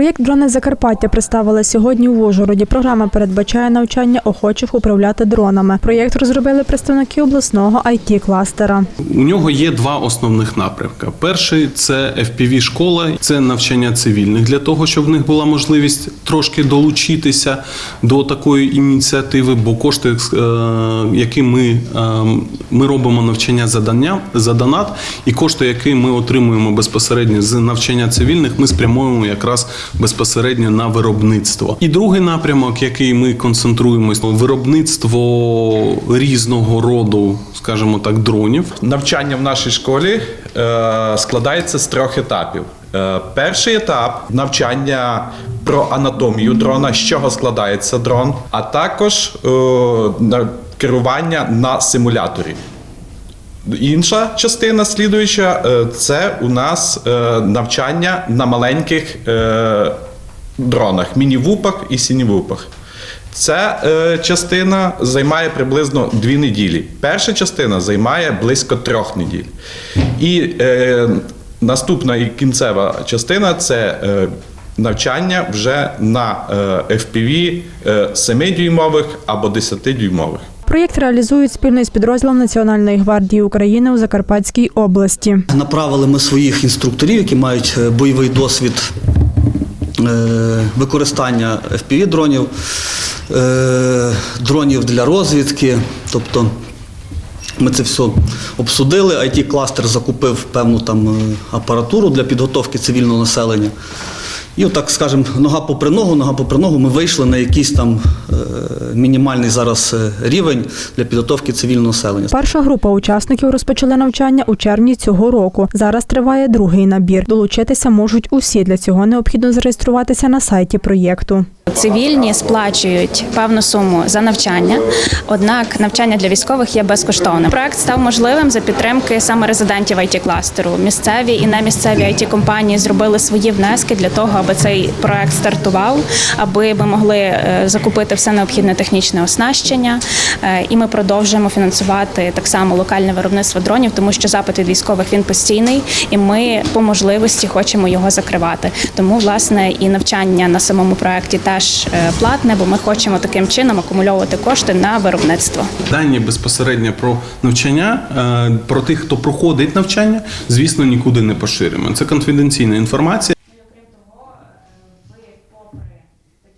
Проєкт Дрони Закарпаття представили сьогодні в Ужгороді. Програма передбачає навчання охочих управляти дронами. Проєкт розробили представники обласного it кластера У нього є два основних напрямки. Перший це fpv школа це навчання цивільних для того, щоб в них була можливість трошки долучитися до такої ініціативи, бо кошти, е, які ми, е, ми робимо навчання задання за донат, і кошти, які ми отримуємо безпосередньо з навчання цивільних, ми спрямуємо якраз безпосередньо на виробництво. І другий напрямок, який ми концентруємось, виробництво різного роду, скажімо так, дронів. Навчання в нашій школі е, складається з трьох етапів. Е, перший етап навчання про анатомію дрона, з чого складається дрон, а також е, керування на симуляторі. Інша частина слідуюча е, це у нас е, навчання на маленьких е, дронах, міні-вупах і сіні-вупах. Ця частина займає приблизно дві неділі. Перша частина займає близько трьох неділь. І наступна і кінцева частина це навчання вже на FPV е, 7-дюймових або 10-дюймових. Проєкт реалізують спільно із підрозділом Національної гвардії України у Закарпатській області. Направили ми своїх інструкторів, які мають е, бойовий досвід е, використання FPV-дронів, е, дронів для розвідки. Тобто ми це все обсудили. it кластер закупив певну там апаратуру для підготовки цивільного населення. І отак, скажімо, нога попри ногу, нога попри ногу, ми вийшли на якийсь там е, мінімальний зараз е, рівень для підготовки цивільного населення. Перша група учасників розпочали навчання у червні цього року. Зараз триває другий набір. Долучитися можуть усі. Для цього необхідно зареєструватися на сайті проєкту. Цивільні сплачують певну суму за навчання, однак навчання для військових є безкоштовним. Проект став можливим за підтримки саме резидентів it кластеру. Місцеві і немісцеві it компанії зробили свої внески для того, аби цей проект стартував, аби ми могли е, закупити все необхідне технічне оснащення. Е, І ми продовжуємо фінансувати так само локальне виробництво дронів, тому що запит від військових він постійний, і ми по можливості хочемо його закривати. Тому власне і навчання на самому проекті теж е, платне, бо ми хочемо таким чином акумульовувати кошти на виробництво. Дані безпосередньо про навчання, е, про тих, хто проходить навчання, звісно, нікуди не поширюємо. Це конфіденційна інформація.